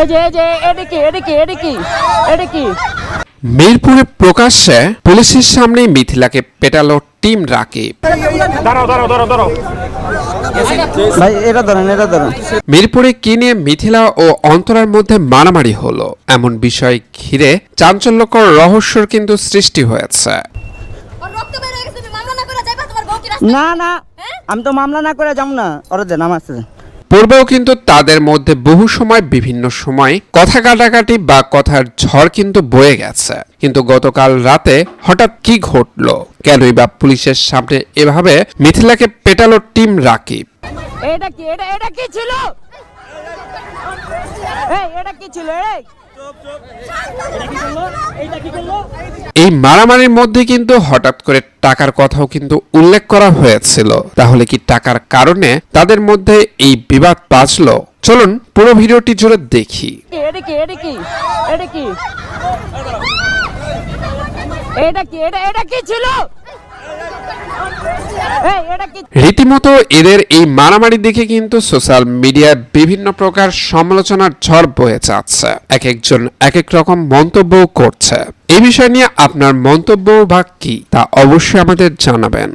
এই যে এই যে মিরপুরে প্রকাশ্যে পুলিশের সামনে মিথিলাকে পেটালো টিম রাকিব। ভাই এটা ধরেন এটা ধরেন। মিরপুরে কি নিয়ে মিথিলা ও অন্তরার মধ্যে মারামারি হলো? এমন বিষয় ঘিরে চাঞ্চল্যকর রহস্যর কিন্তু সৃষ্টি হয়েছে। হয়ে না না না আমি তো মামলা না করে যাব না। ওরা দেন আমার। পূর্বেও কিন্তু তাদের মধ্যে বহু সময় বিভিন্ন সময় কথা কাটাকাটি বা কথার ঝড় কিন্তু বয়ে গেছে। কিন্তু গতকাল রাতে হঠাৎ কি ঘটল? কেনই বা পুলিশের সামনে এভাবে মিথিলাকে পেটালো টিম রাকিব। এটা কি? এটা কি ছিল? এটা কি ছিল? এই মারামারির মধ্যে কিন্তু হঠাৎ করে টাকার কথাও কিন্তু উল্লেখ করা হয়েছিল। তাহলে কি টাকার কারণে তাদের মধ্যে এই বিবাদ বাজলো? চলুন পুরো ভিডিওটি জুড়ে দেখি। এটা কি, এটা এটা কি ছিল? রীতিমতো এদের এই মারামারি দেখে কিন্তু সোশ্যাল মিডিয়ায় বিভিন্ন প্রকার সমালোচনার ঝড় বয়ে যাচ্ছে। এক একজন এক এক রকম মন্তব্য করছে। এই বিষয় নিয়ে আপনার মন্তব্য বা কি তা অবশ্যই আমাদের জানাবেন।